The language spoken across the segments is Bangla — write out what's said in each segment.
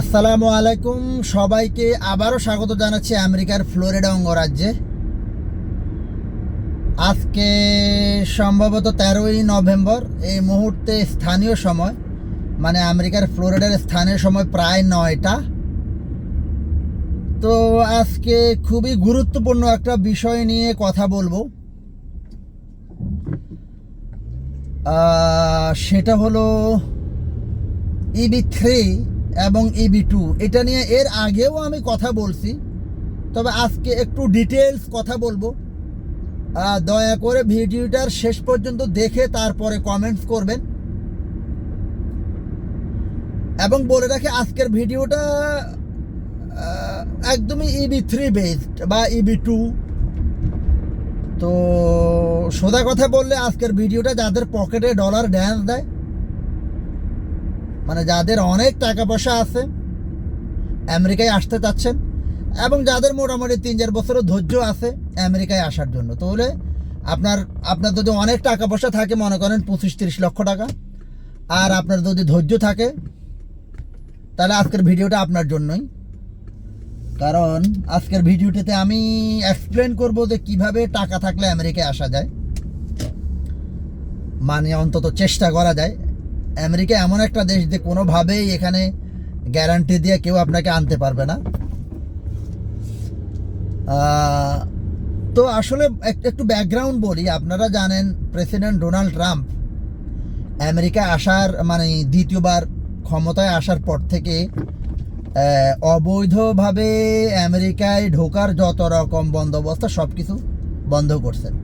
আসসালামু আলাইকুম। সবাইকে আবারও স্বাগত জানাচ্ছি আমেরিকার ফ্লোরিডা অঙ্গরাজ্যে। আজকে সম্ভবত তেরোই নভেম্বর, এই মুহূর্তে স্থানীয় সময় মানে আমেরিকার ফ্লোরিডার স্থানীয় সময় প্রায় নয়টা। তো আজকে খুবই গুরুত্বপূর্ণ একটা বিষয় নিয়ে কথা বলব। সেটা হলো ইবি থ্রি এবং ইবি টু এটা নিয়ে এর আগেও আমি কথা বলছি। তবে আজকে একটু ডিটেলস কথা বলব। দয়া করে ভিডিওটার শেষ পর্যন্ত দেখে তারপরে কমেন্টস করবেন। এবং বলে রাখি, আজকের ভিডিওটা একদমই ইবি থ্রি বেসড বা ইবি টু তো সোজা কথা বললে আজকের ভিডিওটা যাদের পকেটে ডলার ড্যান্স দেয় মানে যাদের অনেক টাকা পয়সা আছে, আমেরিকায় আসতে চাচ্ছেন এবং যাদের মোটামুটি তিন চার বছরও ধৈর্য আছে আমেরিকায় আসার জন্য। তাহলে আপনার আপনার যদি অনেক টাকা পয়সা থাকে, মনে করেন পঁচিশ তিরিশ লক্ষ টাকা, আর আপনার যদি ধৈর্য থাকে, তাহলে আজকের ভিডিওটা আপনার জন্যই। কারণ আজকের ভিডিওটিতে আমি এক্সপ্লেন করব যে কীভাবে টাকা থাকলে আমেরিকায় আসা যায়। মানে অন্তত চেষ্টা করা যায়। আমেরিকা এমন একটা দেশ যে কোনোভাবেই এখানে গ্যারান্টি দিয়ে কেউ আপনাকে আনতে পারবে না। তো আসলে এক- একটু ব্যাকগ্রাউন্ড বলি। আপনারা জানেন প্রেসিডেন্ট ডোনাল্ড ট্রাম্প আমেরিকা আসার মানে দ্বিতীয়বার ক্ষমতায় আসার পর থেকে অবৈধভাবে আমেরিকায় ঢোকার যত রকম বন্দোবস্ত সব কিছু বন্ধ করছেন।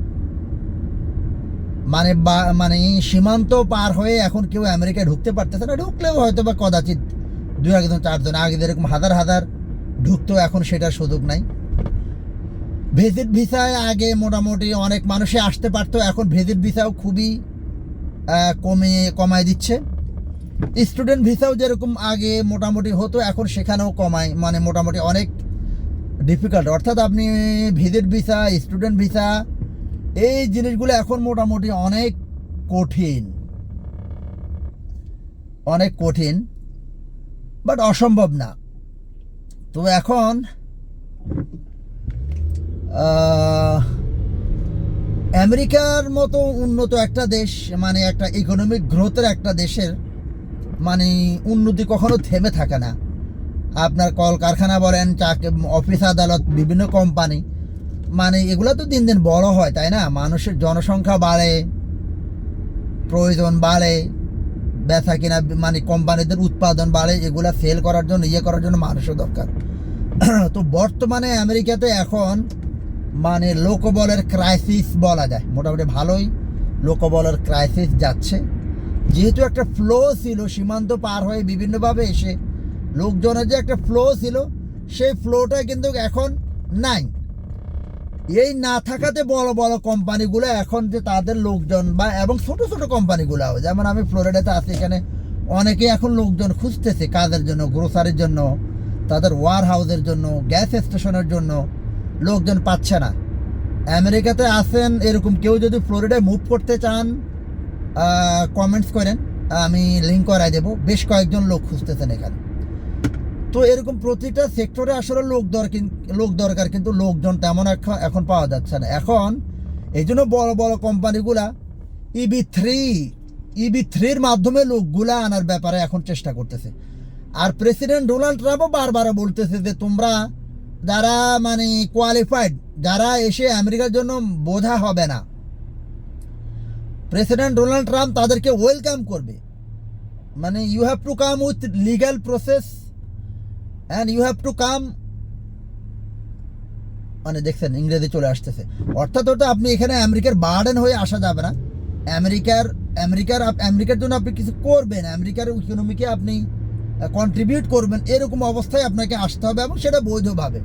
মানে মানে সীমান্ত পার হয়ে এখন কেউ আমেরিকায় ঢুকতে পারতেছে না। ঢুকলেও হয়তো বা কদাচিৎ দু একজন চারজন, আগে যেরকম হাজার হাজার ঢুকতো এখন সেটার সুযোগ নাই। ভিজিট ভিসায় আগে মোটামুটি অনেক মানুষই আসতে পারতো, এখন ভিজিট ভিসাও খুবই কমে, কমায় দিচ্ছে। স্টুডেন্ট ভিসাও যেরকম আগে মোটামুটি হতো, এখন সেখানেও কমায় মানে মোটামুটি অনেক ডিফিকাল্ট অর্থাৎ আপনি ভিজিট ভিসা, স্টুডেন্ট ভিসা এই জিনিসগুলো এখন মোটামুটি অনেক কঠিন। অনেক কঠিন বাট অসম্ভব না। তো এখন আমেরিকার মতো উন্নত একটা দেশ মানে একটা ইকোনমিক গ্রোথের একটা দেশের মানে উন্নতি কখনো থেমে থাকে না। আপনার কলকারখানা বলেন, চাক অফিস আদালত, বিভিন্ন কোম্পানি মানে এগুলো তো দিন দিন বড় হয়, তাই না? মানুষের জনসংখ্যা বাড়ে, প্রয়োজন বাড়ে বেচা কিনা মানে কোম্পানিদের উৎপাদন বাড়ে, এগুলা সেল করার জন্য ইয়ে করার জন্য মানুষের দরকার। তো বর্তমানে আমেরিকাতে এখন মানে লোকবলের ক্রাইসিস বলা যায়, মোটামুটি ভালোই লোকবলের ক্রাইসিস যাচ্ছে। যেহেতু একটা ফ্লো ছিল, সীমান্ত পার হয়ে বিভিন্নভাবে এসে, লোকজনের যে একটা ফ্লো ছিল, সেই ফ্লোটা কিন্তু এখন নাই। এই না থাকাতে বড় বড় কোম্পানিগুলো এখন যে তাদের লোকজন বা এবং ছোট ছোট কোম্পানিগুলো যেমন আমি ফ্লোরিডাতে আছি এখানে অনেকে এখন লোকজন খুঁজতেছে কাজের জন্য গ্রোসারির জন্য, তাদের ওয়ার হাউসের জন্য গ্যাস স্টেশনের জন্য। লোকজন পাচ্ছে না। আমেরিকাতে আছেন এরকম কেউ যদি ফ্লোরিডায় মুভ করতে চান কমেন্টস করেন, আমি লিঙ্ক করাই দেবো। বেশ কয়েকজন লোক খুঁজতেছেন এখানে। তো এরকম প্রতিটা সেক্টরে আসলে লোক দরকার লোক দরকার, কিন্তু লোকজন তেমন এখন- পাওয়া যাচ্ছে না। এখন এই জন্য বড় বড় কোম্পানিগুলা ইবি থ্রি ইবি থ্রির মাধ্যমে লোকগুলা আনার ব্যাপারে এখন চেষ্টা করতেছে। আর প্রেসিডেন্ট ডোনাল্ড ট্রাম্পও বারবার বলতেছে যে তোমরা যারা মানে কোয়ালিফাইড যারা এসে আমেরিকার জন্য বোঝা হবে না, প্রেসিডেন্ট ডোনাল্ড ট্রাম্প তাদেরকে ওয়েলকাম করবে। মানে you have to come with legal process and you have to come মানে দেখছেন, ইংরেজি চলে আসতেছে। অর্থাৎ ওটা আপনি এখানে আমেরিকার বার্ডেন হয়ে আসা যাবে না। আমেরিকার আমেরিকার আমেরিকার জন্য আপনি কিছু করবেন। আমেরিকার ইকোনমিকে আপনি কন্ট্রিবিউট করবেন। এরকম অবস্থায় আপনাকে আসতে হবে এবং সেটা বৈধভাবে।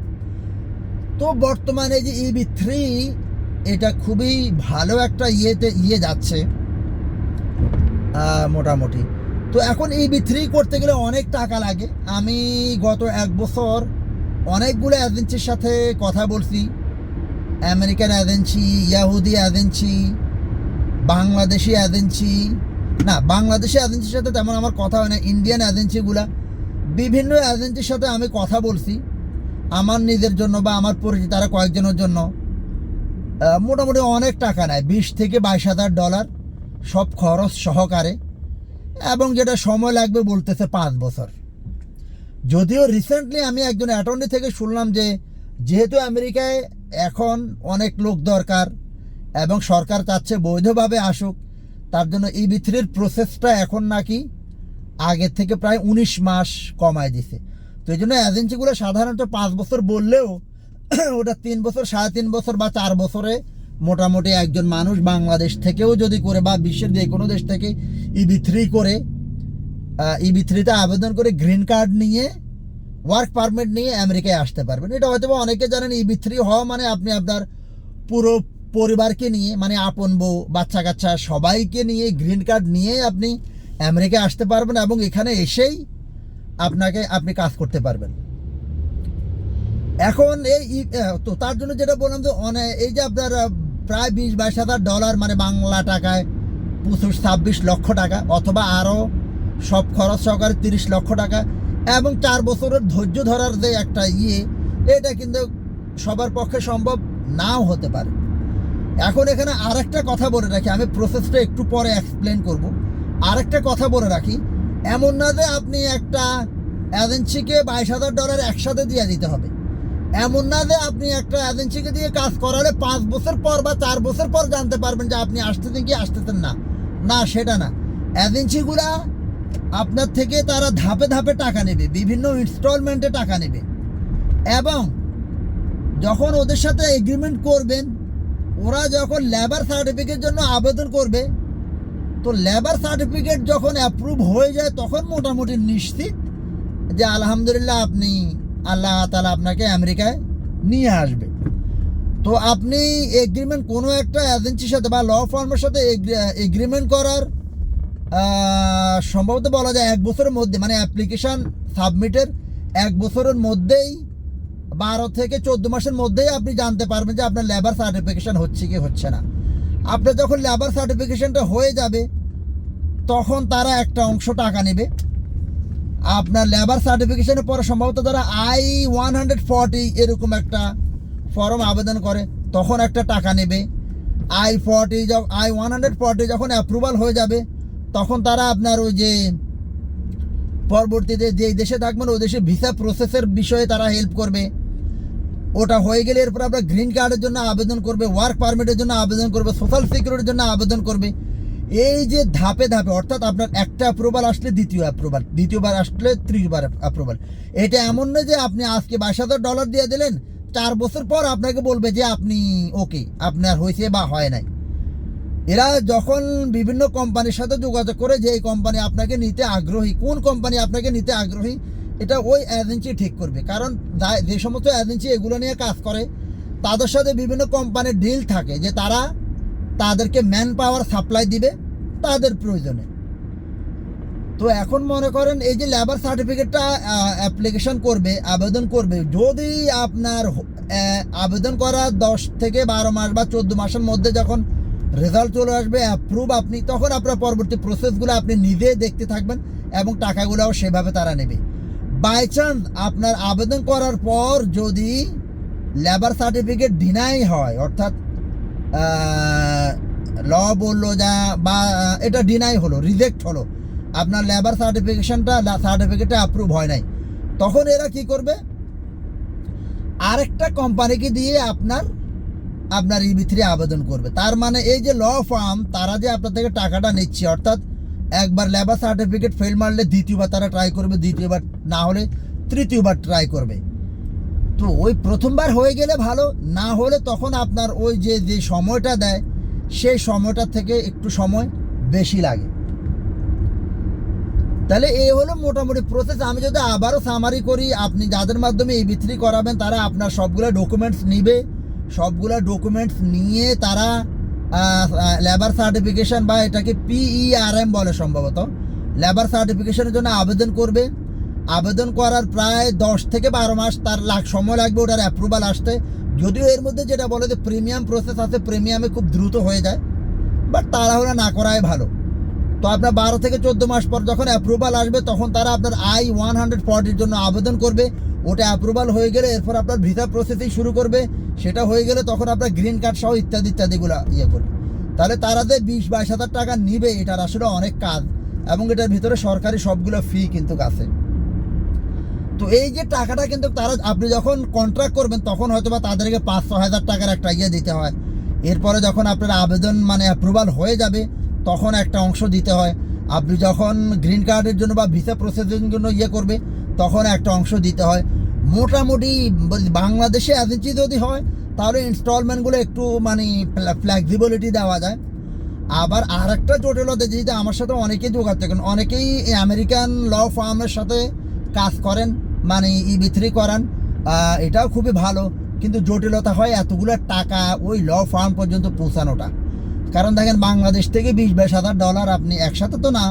তো বর্তমানে যে ইবি থ্রি এটা খুবই ভালো একটা ইয়েতে ইয়ে যাচ্ছে। মোটামুটি। তো এখন ইবি থ্রি করতে গেলে অনেক টাকা লাগে। আমি গত এক বছর অনেকগুলো এজেন্সির সাথে কথা বলছি। আমেরিকান এজেন্সি ইয়াহুদি এজেন্সি বাংলাদেশি এজেন্সি না, বাংলাদেশি এজেন্সির সাথে তেমন আমার কথা হয় না ইন্ডিয়ান এজেন্সিগুলা বিভিন্ন এজেন্সির সাথে আমি কথা বলছি। আমার নিজের জন্য বা আমার পরিচিত তারা কয়েকজনের জন্য। মোটামুটি অনেক টাকা নেয়, বিশ থেকে বাইশ হাজার ডলার সব খরচ সহকারে। এবং যেটা সময় লাগবে বলতেছে পাঁচ বছর। যদিও রিসেন্টলি আমি একজন অ্যাটর্নি থেকে শুনলাম যে, যেহেতু আমেরিকায় এখন অনেক লোক দরকার এবং সরকার চাচ্ছে বৈধভাবে আসুক, তার জন্য ই থ্রির প্রসেসটা এখন নাকি আগের থেকে প্রায় উনিশ মাস কমায় দিছে। তো এই জন্য এজেন্সিগুলো সাধারণত পাঁচ বছর বললেও, ওটা তিন বছর, সাড়ে তিন বছর বা চার বছরে মোটামুটি একজন মানুষ বাংলাদেশ থেকেও যদি করে বা বিশ্বের যে কোনো দেশ থেকে ইবি থ্রি করে ইবি থ্রিতে আবেদন করে গ্রিন কার্ড নিয়ে ওয়ার্ক পারমিট নিয়ে আমেরিকায় আসতে পারবেন। এটা হয়তো অনেকে জানেন ইবি থ্রি হওয়া মানে আপনি আপনার পুরো পরিবারকে নিয়ে মানে আপন বউ, বাচ্চা কাচ্চা সবাইকে নিয়ে গ্রিন কার্ড নিয়ে আপনি আমেরিকায় আসতে পারবেন এবং এখানে এসেই আপনাকে আপনি কাজ করতে পারবেন। এখন এই তো তার জন্য যেটা বললাম যে অনেক এই যে আপনার প্রায় বিশ বাইশ হাজার ডলার মানে বাংলা টাকায় পঁচিশ ছাব্বিশ লক্ষ টাকা অথবা আরও সব খরচ সহকারে তিরিশ লক্ষ টাকা। এবং চার বছরের ধৈর্য ধরার যে একটা ইয়ে এটা কিন্তু সবার পক্ষে সম্ভব নাও হতে পারে। এখন এখানে আরেকটা কথা বলে রাখি, আমি প্রসেসটা একটু পরে এক্সপ্লেন করব। আরেকটা কথা বলে রাখি, এমন না যে আপনি একটা এজেন্সিকে বাইশ হাজার ডলার একসাথে দিয়ে দিতে হবে। এমন না যে আপনি একটা এজেন্সিকে দিয়ে কাজ করালে পাঁচ বছর পর বা চার বছর পর জানতে পারবেন যে আপনি আসতেছেন কি আসতেছেন না। না, সেটা না। এজেন্সিগুলা আপনার থেকে তারা ধাপে ধাপে টাকা নেবে, বিভিন্ন ইনস্টলমেন্টে টাকা নেবে। এবং যখন ওদের সাথে এগ্রিমেন্ট করবেন, ওরা যখন লেবার সার্টিফিকেট জন্য আবেদন করবে, তো লেবার সার্টিফিকেট যখন অ্যাপ্রুভ হয়ে যায়, তখন মোটামুটি নিশ্চিত যে আলহামদুলিল্লাহ আপনি আল্লাহ তালা আপনাকে আমেরিকায় নিয়ে আসবে। তো আপনি এগ্রিমেন্ট কোনো একটা এজেন্সির সাথে বা ল ফার্মের সাথে এগ্রিমেন্ট করার সম্ভবত বলা যায় এক বছরের মধ্যে মানে অ্যাপ্লিকেশান সাবমিটের এক বছরের মধ্যেই, বারো থেকে চোদ্দ মাসের মধ্যেই আপনি জানতে পারবেন যে আপনার লেবার সার্টিফিকেশন হচ্ছে কি হচ্ছে না। আপনার যখন লেবার সার্টিফিকেশানটা হয়ে যাবে, তখন তারা একটা অংশ টাকা নেবে। আপনার লেবার সার্টিফিকেশনের পরে সম্ভবত তারা আই ওয়ান হান্ড্রেড ফর্টি এরকম একটা ফর্ম আবেদন করে, তখন একটা টাকা নেবে। I forty I one hundred forty যখন অ্যাপ্রুভাল হয়ে যাবে, তখন তারা আপনার ওই যে পরবর্তীতে যেই দেশে থাকবেন, ওই দেশে ভিসা প্রসেসের বিষয়ে তারা হেল্প করবে। ওটা হয়ে গেলে এরপর আপনার গ্রিন কার্ডের জন্য আবেদন করবে ওয়ার্ক পারমিটের জন্য আবেদন করবে সোশ্যাল সিকিউরিটির জন্য আবেদন করবে। এই যে ধাপে ধাপে, অর্থাৎ আপনার একটা অ্যাপ্রুভাল আসলে দ্বিতীয় অ্যাপ্রুভাল দ্বিতীয়বার আসলে তৃতীয়বার অ্যাপ্রুভাল এটা এমন নয় যে আপনি আজকে বাইশ হাজার ডলার দিয়ে দিলেন, চার বছর পর আপনাকে বলবে যে আপনি ওকে আপনার হয়েছে বা হয় নাই। এরা যখন বিভিন্ন কোম্পানির সাথে যোগাযোগ করে যে এই কোম্পানি আপনাকে নিতে আগ্রহী, কোন কোম্পানি আপনাকে নিতে আগ্রহী, এটা ওই এজেন্সি ঠিক করবে। কারণ যে সমস্ত এজেন্সি এগুলো নিয়ে কাজ করে, তাদের সাথে বিভিন্ন কোম্পানির ডিল থাকে যে তারা তাদেরকে ম্যান পাওয়ার সাপ্লাই দিবে তাদের প্রয়োজনে। তো এখন মনে করেন এই যে লেবার সার্টিফিকেটটা অ্যাপ্লিকেশন করবে, আবেদন করবে, যদি আপনার আবেদন করা দশ থেকে বারো মাস বা চোদ্দ মাসের মধ্যে যখন রেজাল্ট চলে আসবে অ্যাপ্রুভ আপনি, তখন আপনার পরবর্তী প্রসেসগুলো আপনি নিজে দেখতে থাকবেন এবং টাকাগুলোও সেভাবে তারা নেবে। বাই চান্স আপনার আবেদন করার পর যদি লেবার সার্টিফিকেট ডিনাই হয়, অর্থাৎ ল বলল যা বা এটা ডিনাই হলো রিজেক্ট হলো। আপনার লেবার সার্টিফিকেশনটা সার্টিফিকেটটা অ্যাপ্রুভ হয় নাই। তখন এরা কি করবে? আরেকটা কোম্পানিকে দিয়ে আপনার আপনার ইবি থ্রি আবেদন করবে। তার মানে এই যে ল ফার্ম তারা যে আপনার থেকে টাকাটা নিচ্ছে, অর্থাৎ একবার লেবার সার্টিফিকেট ফেল মারলে দ্বিতীয়বার তারা ট্রাই করবে, দ্বিতীয়বার না হলে তৃতীয়বার ট্রাই করবে। তো ওই প্রথমবার হয়ে গেলে ভালো, না হলে তখন আপনার ওই যে যে সময়টা দেয়, সেই সময়টা থেকে একটু সময় বেশি লাগে। তাহলে এই হলো মোটামুটি প্রসেস আমি যদি আবারও সামারি করি, আপনি যাদের মাধ্যমে এই বিক্রি করাবেন, তারা আপনার সবগুলো ডকুমেন্টস নিবে। সবগুলো ডকুমেন্টস নিয়ে তারা লেবার সার্টিফিকেশন বা এটাকে পিইআরএম বলে সম্ভবত। লেবার সার্টিফিকেশনের জন্য আবেদন করবে। আবেদন করার প্রায় দশ থেকে বারো মাস তার লাখ সময় লাগবে ওটার অ্যাপ্রুভাল আসতে। যদিও এর মধ্যে যেটা বলে যে প্রিমিয়াম প্রসেস আছে প্রিমিয়ামে খুব দ্রুত হয়ে যায় বাট তাড়াহুড়া না করাই ভালো। তো আপনার বারো থেকে চোদ্দ মাস পর যখন অ্যাপ্রুভাল আসবে, তখন তারা আপনার আই ওয়ান হান্ড্রেড ফর্টির জন্য আবেদন করবে। ওটা অ্যাপ্রুভাল হয়ে গেলে এরপর আপনার ভিসা প্রসেসিং শুরু করবে। সেটা হয়ে গেলে তখন আপনার গ্রিন কার্ড সহ ইত্যাদি, ইত্যাদিগুলো ইয়ে করবে। তাহলে তারা যে বিশ বাইশ হাজার টাকা নিবে, এটার আসলে অনেক কাজ, এবং এটার ভিতরে সরকারি সবগুলো ফি কিন্তু আছে। তো এই যে টাকাটা কিন্তু তারা, আপনি যখন কন্ট্রাক্ট করবেন, তখন হয়তো বা তাদেরকে পাঁচ ছ হাজার টাকার একটা ইয়ে দিতে হয়। এরপরে যখন আপনার আবেদন মানে অ্যাপ্রুভাল হয়ে যাবে, তখন একটা অংশ দিতে হয়। আপনি যখন গ্রিন কার্ডের জন্য বা ভিসা প্রসেসের জন্য ইয়ে করবে, তখন একটা অংশ দিতে হয়। মোটামুটি বাংলাদেশে এজেন্সি যদি হয়, তাহলে ইনস্টলমেন্টগুলো একটু মানে ফ্লেক্সিবিলিটি দেওয়া যায়। আবার আর একটা জটিলতা যেটা আমার সাথে অনেকেই যোগাযোগ করেন, অনেকেই আমেরিকান ল ফার্মের সাথে কাজ করেন। মানে ই থ্রি করান এটাও খুবই ভালো, কিন্তু জটিলতা হয় এতগুলো টাকা ওই ল ফার্ম পর্যন্ত পৌঁছানোটা। কারণ দেখেন বাংলাদেশ থেকে বিশ, বাইশ হাজার ডলার আপনি একসাথে তো না,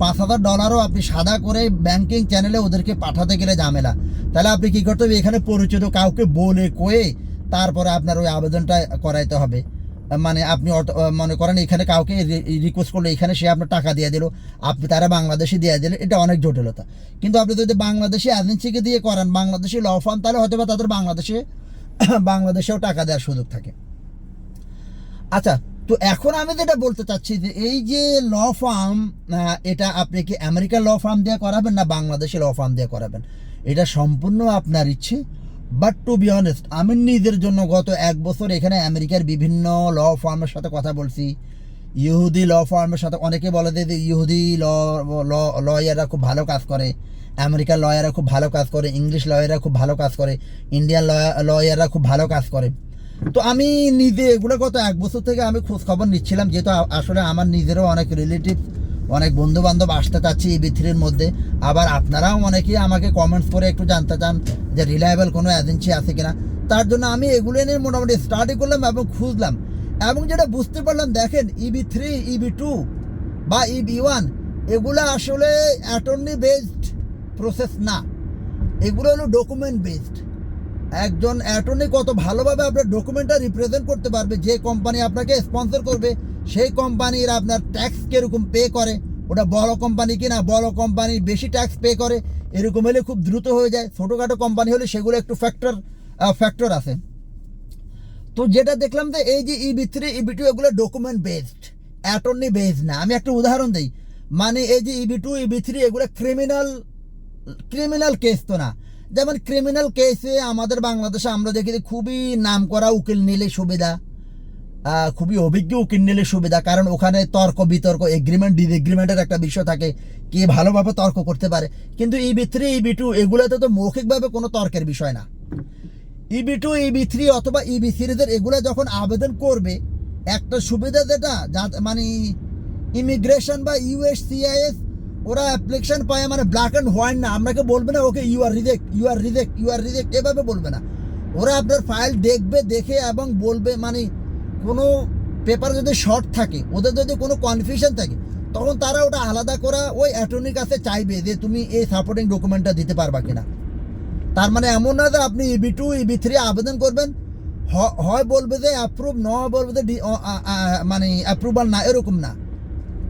পাঁচ হাজার ডলারও আপনি সাদা করে ব্যাংকিং চ্যানেলে ওদেরকে পাঠাতে গেলে ঝামেলা। তাহলে আপনি কী করতে হবে? এখানে পরিচিত কাউকে বলে কয়ে তারপরে আপনার ওই আবেদনটা করাইতে হবে। মানে আপনি মনে করেন এখানে কাউকে রিকোয়েস্ট করলে, এখানে সে আপনার টাকা দিয়ে দিল, আপনি তারা বাংলাদেশে দিয়ে দিলেন, এটা অনেক জটিলতা। কিন্তু আপনি যদি বাংলাদেশি এজেন্সিকে দিয়ে করান, বাংলাদেশি ল ফার্ম তাহলে হয়তো বা তাদের বাংলাদেশে, বাংলাদেশেও টাকা দেওয়ার সুযোগ থাকে। আচ্ছা তো এখন আমি যেটা বলতে চাচ্ছি যে এই যে ল ফার্ম এটা আপনি কি আমেরিকার ল ফার্ম দিয়ে করাবেন না বাংলাদেশে ল ফার্ম দিয়ে করাবেন? এটা সম্পূর্ণ আপনার ইচ্ছে। বাট টু বি অনেস্ট আমি নিজের জন্য গত এক বছর এখানে আমেরিকার বিভিন্ন ল ফার্মের সাথে কথা বলছি। ইহুদি ল ফার্মের সাথে অনেকে বলে যে ইহুদি ল লয়াররা খুব ভালো কাজ করে। আমেরিকার লয়াররা খুব ভালো কাজ করে ইংলিশ লয়াররা খুব ভালো কাজ করে ইন্ডিয়ান লয়াররা খুব ভালো কাজ করে। তো আমি নিজে এগুলো গত এক বছর থেকে আমি খোঁজ খবর নিচ্ছিলাম, যেহেতু আসলে আমার নিজেরও অনেক রিলেটিভ অনেক বন্ধু বান্ধব আসতে চাচ্ছি এই বিথ্রির মধ্যে। আবার আপনারাও অনেকেই আমাকে কমেন্টস করে একটু জানতে চান যে রিলায়েবল কোনো এজেন্সি আছে কিনা। তার জন্য আমি এগুলো নিয়ে মোটামুটি স্টাডি করলাম এবং খুঁজলাম। এবং যেটা বুঝতে পারলাম, দেখেন ইবি থ্রি ইবি টু বা ইবি ওয়ান এগুলো আসলে অ্যাটর্নি বেসড প্রসেস না। এগুলো হলো ডকুমেন্ট বেসড একজন অ্যাটর্নি কত ভালোভাবে আপনার ডকুমেন্টটা রিপ্রেজেন্ট করতে পারবে, যে কোম্পানি আপনাকে স্পন্সর করবে সেই কোম্পানির আপনার ট্যাক্স কীরকম পে করে? ওটা বড় কোম্পানি কিনা? বড় কোম্পানি বেশি ট্যাক্স পে করে? এরকম হলে খুব দ্রুত হয়ে যায়। ছোটোখাটো কোম্পানি হলে সেগুলো একটু ফ্যাক্টর ফ্যাক্টর আছে। তো যেটা দেখলাম যে এই যে ইবি থ্রি ইবি টু এগুলো ডকুমেন্ট বেসড অ্যাটর্নি বেসড না। আমি একটা উদাহরণ দিই। মানে এই যে ইবি টু ইবি থ্রি এগুলো ক্রিমিনাল ক্রিমিনাল কেস তো না। যেমন ক্রিমিনাল কেসে আমাদের বাংলাদেশে আমরা দেখি খুবই নাম করা উকিল নিলে সুবিধা। খুবই অভিজ্ঞ উকিল নিলে সুবিধা, কারণ ওখানে তর্ক, বিতর্ক এগ্রিমেন্ট ডিসএগ্রিমেন্টের একটা বিষয় থাকে, কে ভালোভাবে তর্ক করতে পারে। কিন্তু ইবি থ্রি ইবি টু এগুলোতে তো মৌখিকভাবে কোনো তর্কের বিষয় না। ইবি টু ইবি থ্রি অথবা ইবি সিরিজের এগুলো যখন আবেদন করবে, একটা সুবিধা যেটা যা- মানে ইমিগ্রেশন বা ইউএসসিআইএস ওরা অ্যাপ্লিকেশন পায় মানে ব্ল্যাক অ্যান্ড হোয়াইট না আপনাকে বলবে না, okay you are reject you are reject you are reject এভাবে বলবে না। ওরা আপনার ফাইল দেখবে, দেখে এবং বলবে মানে কোনো পেপার যদি শর্ট থাকে, ওদের যদি কোনো কনফিউশন থাকে, তখন তারা ওটা আলাদা করা ওই অ্যাটর্নির কাছে চাইবে যে তুমি এই সাপোর্টিং ডকুমেন্টটা দিতে পারবা কিনা। তার মানে এমন না যে আপনি ইবি টু ইবি থ্রি আবেদন করবেন হয় বলবে যে অ্যাপ্রুভ ন বলবে যে মানে অ্যাপ্রুভাল না, এরকম না।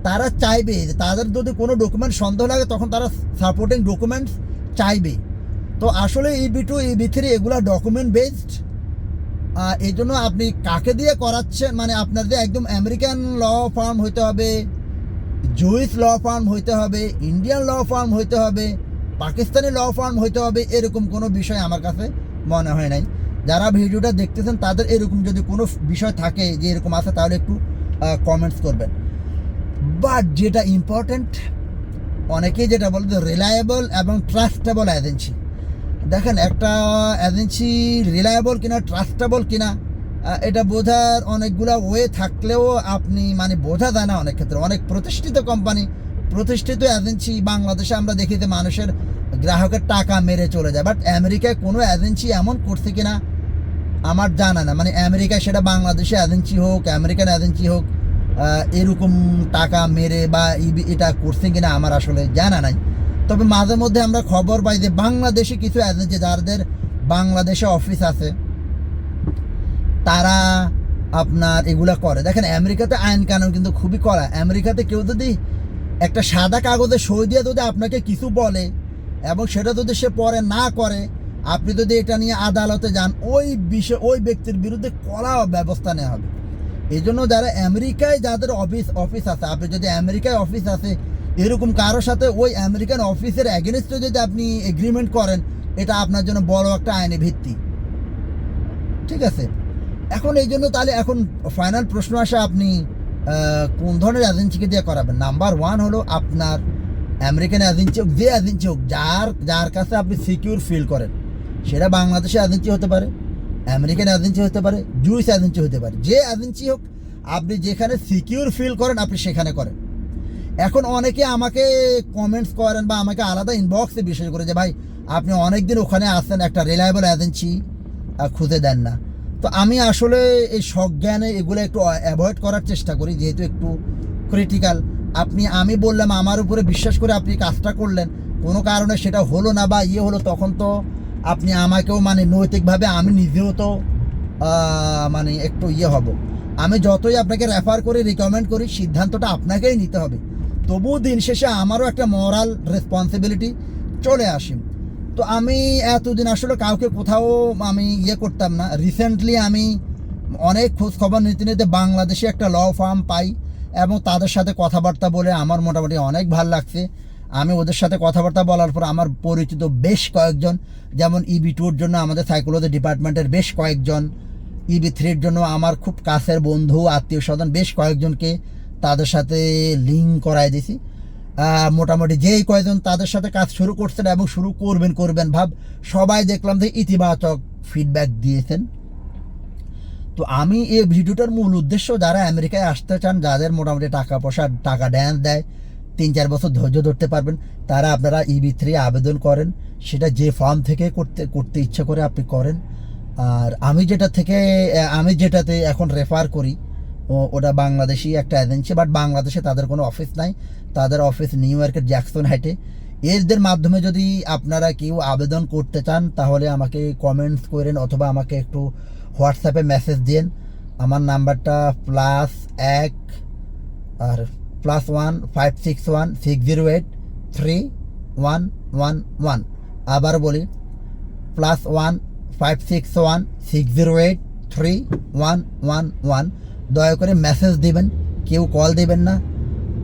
তারা চাইবে যে তাদের যদি কোনো ডকুমেন্ট সন্দেহ লাগে, তখন তারা সাপোর্টিং ডকুমেন্টস চাইবে। তো আসলে ইবি টু ইবি থ্রি এগুলো ডকুমেন্ট বেসড এই জন্য আপনি কাকে দিয়ে করাচ্ছেন? মানে আপনার যে একদম আমেরিকান ল ফার্ম হইতে হবে, জুইস ল ফার্ম হইতে হবে, ইন্ডিয়ান ল ফার্ম হইতে হবে, পাকিস্তানি ল ফার্ম হইতে হবে, এরকম কোনো বিষয় আমার কাছে মনে হয় নাই। যারা ভিডিওটা দেখতেছেন, তাদের এরকম যদি কোনো বিষয় থাকে যে এরকম আছে, তাহলে একটু কমেন্টস করবেন। বাট যেটা ইম্পর্ট্যান্ট অনেকেই যেটা বলে রিলায়েবল এবং ট্রাস্টেবল এজেন্সি দেখেন একটা এজেন্সি রিলায়েবল কিনা ট্রাস্টেবল কিনা এটা বোঝার অনেকগুলা ওয়ে থাকলেও আপনি মানে বোঝা যায় না অনেক ক্ষেত্রে। অনেক প্রতিষ্ঠিত কোম্পানি প্রতিষ্ঠিত এজেন্সি বাংলাদেশে আমরা দেখি যে মানুষের গ্রাহকের টাকা মেরে চলে যায়। বাট আমেরিকায় কোনো এজেন্সি এমন করছে কিনা, আমার জানা না। মানে আমেরিকায় সেটা বাংলাদেশে এজেন্সি হোক, আমেরিকান এজেন্সি হোক এরকম টাকা মেরে বা এটা করছে কিনা আমার আসলে জানা নাই। তবে মাঝে মধ্যে আমরা খবর পাই যে বাংলাদেশে কিছু এজেন্সি যাদের বাংলাদেশে অফিস আছে, তারা আপনার এগুলা করে। দেখেন, আমেরিকাতে আইন কানুন কিন্তু খুবই কড়া। আমেরিকাতে কেউ যদি একটা সাদা কাগজে সই দিয়ে যদি আপনাকে কিছু বলে এবং সেটা যদি সে পরে না করে, আপনি যদি এটা নিয়ে আদালতে যান, ওই বিষয়, ওই ব্যক্তির বিরুদ্ধে কড়া ব্যবস্থা নেওয়া হবে। এই জন্য যারা আমেরিকায় যাদের অফিস অফিস আছে, আপনি যদি আমেরিকায় অফিস আছে এরকম কারোর সাথে ওই আমেরিকান অফিসের অ্যাগেনস্টে যদি আপনি এগ্রিমেন্ট করেন, এটা আপনার জন্য বড় একটা আইনি ভিত্তি। ঠিক আছে? এখন এই জন্য তাহলে এখন ফাইনাল প্রশ্ন আসে আপনি কোন ধরনের এজেন্সিকে দিয়ে করাবেন? নাম্বার ওয়ান হলো আপনার আমেরিকান এজেন্সি হোক, যে এজেন্সি হোক, যার যার কাছে আপনি সিকিউর ফিল করেন, সেটা বাংলাদেশের এজেন্সি হতে পারে, আমেরিকান এজেন্সি হতে পারে জুইস এজেন্সি হতে পারে। যে এজেন্সি হোক, আপনি যেখানে সিকিউর ফিল করেন, আপনি সেখানে করেন। এখন অনেকে আমাকে কমেন্টস করেন বা আমাকে আলাদা ইনবক্সে বিশেষ করে যে, ভাই, আপনি অনেক দিন ওখানে আসেন একটা রিলায়েবল এজেন্সি খুঁজে দেন না। তো আমি আসলে এই সজ্ঞানে এগুলো একটু অ্যাভয়েড করার চেষ্টা করি, যেহেতু একটু ক্রিটিক্যাল আপনি, আমি বললাম, আমার উপরে বিশ্বাস করে আপনি কাজটা করলেন, কোনো কারণে সেটা হলো না বা ইয়ে হলো, তখন তো আপনি আমাকেও মানে নৈতিকভাবে আমি নিজেও তো মানে একটু ইয়ে হব। আমি যতই আপনাকে রেফার করি রিকমেন্ড করি, সিদ্ধান্তটা আপনাকেই নিতে হবে। তবুও দিন শেষে আমারও একটা মরাল রেসপন্সিবিলিটি চলে আসে। তো আমি এতদিন আসলে কাউকে কোথাও আমি ইয়ে করতাম না। রিসেন্টলি আমি অনেক খোঁজ খবর নিতে নিতে বাংলাদেশে একটা ল ফার্ম পাই এবং তাদের সাথে কথাবার্তা বলে আমার মোটামুটি অনেক ভালো লাগছে। আমি ওদের সাথে কথাবার্তা বলার পর আমার পরিচিত বেশ কয়েকজন, যেমন ইবি টুর জন্য আমাদের সাইকোলজি ডিপার্টমেন্টের বেশ কয়েকজন ইবি থ্রির জন্য আমার খুব কাছের বন্ধু আত্মীয় স্বজন বেশ কয়েকজনকে তাদের সাথে লিঙ্ক করাই দিছি। মোটামুটি যেই কয়েকজন তাদের সাথে কাজ শুরু করছেন এবং শুরু করবেন করবেন ভাব, সবাই দেখলাম যে ইতিবাচক ফিডব্যাক দিয়েছেন। তো আমি এই ভিডিওটার মূল উদ্দেশ্য, যারা আমেরিকায় আসতে চান, যাদের মোটামুটি টাকা পয়সা, টাকা ড্যান্স দেয়, তিন চার বছর ধৈর্য ধরতে পারবেন, তারা আপনারা ইবি থ্রি আবেদন করেন। সেটা যে ফার্ম থেকে করতে করতে ইচ্ছা করে আপনি করেন। আর আমি যেটা থেকে আমি যেটাতে এখন রেফার করি ওটা বাংলাদেশি একটা এজেন্সি বাট বাংলাদেশে তাদের কোনো অফিস নাই। তাদের অফিস নিউ ইয়র্কের জ্যাকসন হাইটে এদের মাধ্যমে যদি আপনারা কেউ আবেদন করতে চান, তাহলে আমাকে কমেন্টস করেন অথবা আমাকে একটু হোয়াটসঅ্যাপে মেসেজ দিন আমার নাম্বারটা প্লাস এক, আর plus one five six one six zero eight three one one one আবার বলি plus one five six one six zero eight three one one one দয়া করে মেসেজ দেবেন, কেউ কল দেবেন না।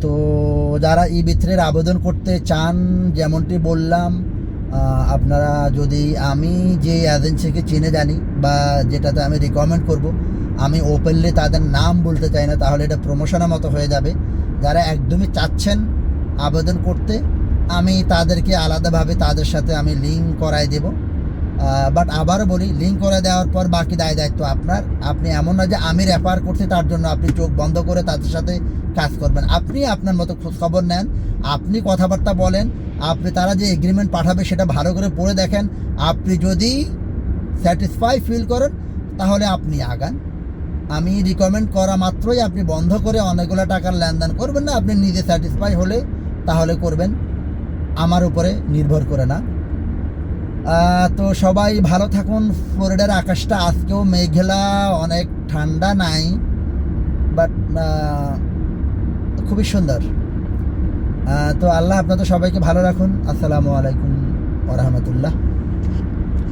তো যারা ই বিত্রের আবেদন করতে চান, যেমনটি বললাম আপনারা যদি আমি যে এজেন্সিকে চিনে জানি বা যেটাতে আমি রিকমেন্ড করব, আমি ওপেনলি তাদের নাম বলতে চাই না, তাহলে এটা প্রমোশনের মতো হয়ে যাবে। যারা একদমই চাচ্ছেন আবেদন করতে, আমি তাদেরকে আলাদাভাবে তাদের সাথে আমি লিঙ্ক করাই দেব। বাট আবারও বলি লিঙ্ক করে দেওয়ার পর বাকি দায় দায়িত্ব আপনার। আপনি এমন না যে আমি রেফার করছি, তার জন্য আপনি চোখ বন্ধ করে তাদের সাথে কাজ করবেন। আপনি আপনার মতো খোঁজ খবর নেন, আপনি কথাবার্তা বলেন, আপনি তারা যে এগ্রিমেন্ট পাঠাবে সেটা ভালো করে পড়ে দেখেন। আপনি যদি স্যাটিসফাই ফিল করেন, তাহলে আপনি আগান। আমি রিকমেন্ড করা মাত্রই আপনি বন্ধ করে অনেকগুলো টাকার লেনদেন করবেন না, আপনি নিজে স্যাটিসফাই হলে তাহলে করবেন। আমার উপরে নির্ভর করে না। তো সবাই ভালো থাকুন। ফ্লোরিডার আকাশটা আজকেও মেঘলা, অনেক ঠান্ডা নাই বাট খুবই সুন্দর। তো আল্লাহ আপনাদের সবাইকে ভালো রাখুন। আসসালামু আলাইকুম ওরহামতুল্লাহ